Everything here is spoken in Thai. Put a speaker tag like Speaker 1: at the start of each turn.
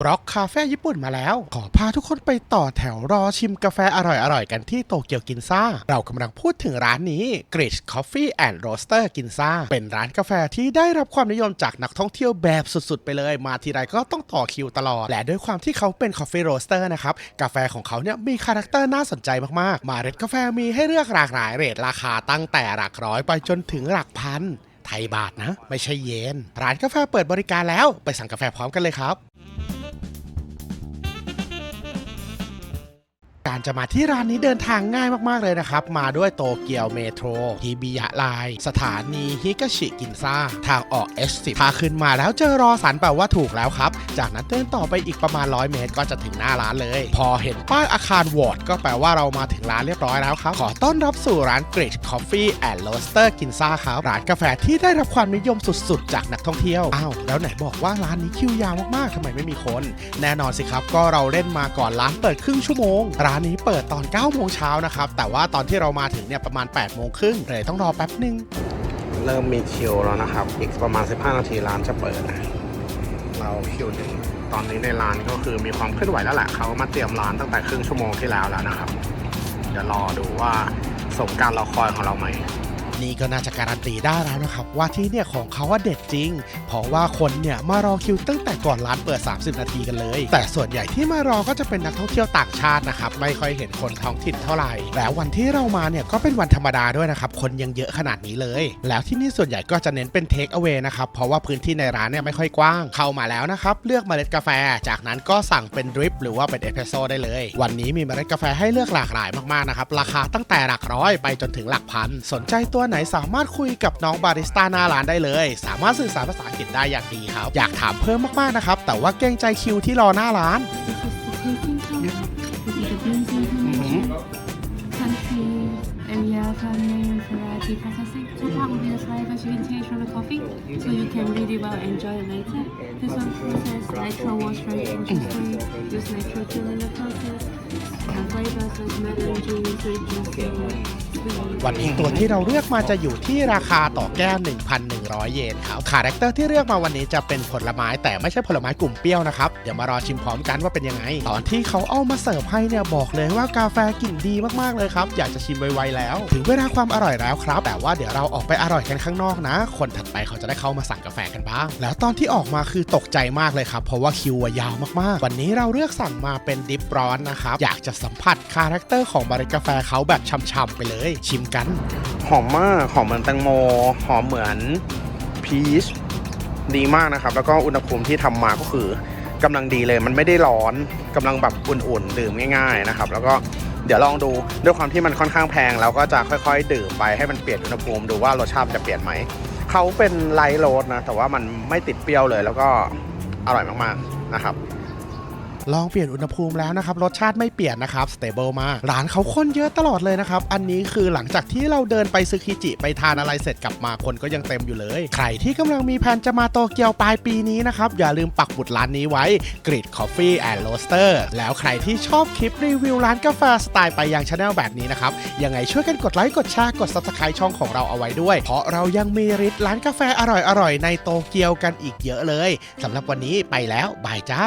Speaker 1: บล็อกคาเฟ่ญี่ปุ่นมาแล้ว ขอพาทุกคนไปต่อแถวรอชิมกาแฟอร่อยๆ กันที่โตเกียวกินซ่า เรากำลังพูดถึงร้านนี้ g r i s h Coffee and Roaster กินซ่า เป็นร้านกาแฟที่ได้รับความนิยมจากนักท่องเที่ยวแบบสุดๆ ไปเลย มาทีไรก็ต้องต่อคิวตลอด และด้วยความที่เขาเป็น Coffee Roaster นะครับ กาแฟของเขาเนี่ยมีคาแรคเตอร์น่าสนใจมากๆ มาเร็ดกาแฟมีให้เลือกหลากหลายเรทราคาตั้งแต่หลักร้อยไปจนถึงหลักพันไทยบาทนะ ไม่ใช่เยน ร้านกาแฟเปิดบริการแล้ว ไปสั่งกาแฟพร้อมกันเลยครับ การจะมาที่ร้านนี้เดินทางง่ายมากๆเลยนะครับ มาด้วยโตเกียวเมโทรฮิบิยะไลน์สถานีฮิกาชิกินซาทางออก H10 พาขึ้นมาแล้วเจอรอสันแปลว่าถูกแล้วครับ จากนั้นเดินต่อไปอีกประมาณ 100 เมตร ก็จะถึงหน้าร้านเลย พอเห็นป้ายอาคารวอร์ดก็แปลว่าเรามาถึงร้านเรียบร้อยแล้วครับ ขอต้อนรับสู่ร้าน g r i d Coffee and Roaster กินซาครับร้านกาแฟที่ได้รับความนิยมสุดๆ จากนักท่องเที่ยวอ้าวแล้วไหนบอกว่าร้านนี้คิวยาวมากๆทำไมไม่มีคน แน่นอนสิครับก็เราเล่นมาก่อนร้านเปิดครึ่งชั่วโมงร้านนี้เปิดตอน9โมงเช้านะครับ แต่ว่าตอนที่เรามาถึงเนี่ยประมาณ8โมงครึ่งเลยต้องรอแป๊บหนึ่ง
Speaker 2: เริ่มมีคิวแล้วนะครับ อีกประมาณ 15 นาทีร้านจะเปิดนะเราคิวหนึ่งตอนนี้ในร้านก็คือมีความเคลื่อนไหวแล้วแหละเขามาเตรียมร้านตั้งแต่ครึ่งชั่วโมงที่แล้วแล้วนะครับเดี๋ยวรอดูว่าสมการรอคอยของเราไหม
Speaker 1: นี่ก็น่าจะการันตีได้แล้วนะครับ ว่าที่เนี่ยของเขาว่าเด็ดจริง เพราะว่าคนเนี่ยมารอคิวตั้งแต่ก่อนร้านเปิด 30 นาทีกันเลย แต่ส่วนใหญ่ที่มารอก็จะเป็นนักท่องเที่ยวต่างชาตินะครับไม่ค่อยเห็นคนท้องถิ่นเท่าไหร่แล้ววันที่เรามาเนี่ยก็เป็นวันธรรมดาด้วยนะครับคนยังเยอะขนาดนี้เลย แล้วที่นี่ส่วนใหญ่ก็จะเน้นเป็นเทคเอา a y นะครับเพราะว่าพื้นที่ในร้านเนี่ยไม่ค่อยกว้างเข้ามาแล้วนะครับเลือกเมล็ดกาแฟ จากนั้นก็สั่งเป็นดริปหรือว่าเป็นเอสเปรสโซ่ได้เลย วันนี้มีเมล็ดกาแฟให้เลือกหลากหลายมากๆนะครับราคาตั้งแต่หลักร้อยไปจนถึงหลักพันสนใจตัวไหนสามารถคุยกับน้องบาริสต้าหน้าร้านได้เลย สามารถสื่อสารภาษาอังกฤษได้อย่างดีครับ อยากถามเพิ่มมากๆนะครับ แต่ว่าเกรงใจคิวที่รอหน้าร้าน
Speaker 3: Country, area, farming, variety processing. Top part will be the slight fermentation of the coffee, so you can really well enjoy it later. This one process natural wash rate cautiously, use natural chill in the process. And flavors like melon juice, sweet juice, sweet.
Speaker 1: วันนี้ตัวที่เราเลือกมาจะอยู่ที่ราคาต่อแก้ว 1,100 เยนครับคาแรคเตอร์ที่เลือกมาวันนี้จะเป็นผลไม้แต่ไม่ใช่ผลไม้กลุ่มเปรี้ยวนะครับ เดี๋ยวมารอชิมพร้อมกันว่าเป็นยังไง ตอนที่เขาเอามาเสิร์ฟให้เนี่ยบอกเลยว่ากาแฟกลิ่นดีมากๆเลยครับ อยากจะชิมไวๆแล้ว ถึงเวลาความอร่อยแล้วครับ แต่ว่าเดี๋ยวเราออกไปอร่อยกันข้างนอกนะ คนถัดไปเขาจะได้เข้ามาสั่งกาแฟกันบ้าง แล้วตอนที่ออกมาคือตกใจมากเลยครับ เพราะว่าคิวยาวมากๆ วันนี้เราเลือกสั่งมาเป็นดิปร้อนนะครับ อยากจะสัมผัสคาแรคเตอร์ของเมล็ดกาแฟเขาแบบช่ำๆไปเลยชิมกัน
Speaker 2: หอมมากหอมเหมือนแตงโม หอมเหมือนพีชดีมากนะครับ แล้วก็อุณหภูมิที่ทำมาก็คือกำลังดีเลยมันไม่ได้ร้อนกำลังแบบอุ่นๆดื่มง่าย ๆนะครับ แล้วก็เดี๋ยวลองดูด้วยความที่มันค่อนข้างแพงเราก็จะค่อยๆ ดื่มไปให้มันเปลี่ยนอุณหภูมิดูว่ารสชาติจะเปลี่ยนไหมเขาเป็นไลท์โรสนะแต่ว่ามันไม่ติดเปรี้ยวเลย แล้วก็อร่อยมากๆนะครับ
Speaker 1: ลองเปลี่ยนอุณหภูมิแล้วนะครับ รสชาติไม่เปลี่ยนนะครับสเตเบิลมากร้านเขาคนเยอะตลอดเลยนะครับ อันนี้คือหลังจากที่เราเดินไปซึคิจิไปทานอะไรเสร็จกลับมาคนก็ยังเต็มอยู่เลย ใครที่กำลังมีแผนจะมาโตเกียวปลายปีนี้นะครับ อย่าลืมปักหมุดร้านนี้ไว้ Grid Coffee and Roaster แล้วใครที่ชอบคลิปรีวิวร้านกาแฟสไตล์ไปยังชาแนลแบบนี้นะครับยังไงช่วยกันกดไลค์กดแชร์กด subscribe ช่องของเราเอาไว้ด้วย เพราะเรายังมีริดร้านกาแฟอร่อยๆในโตเกียวกันอีกเยอะเลยสำหรับวันนี้ไปแล้วบายจ้า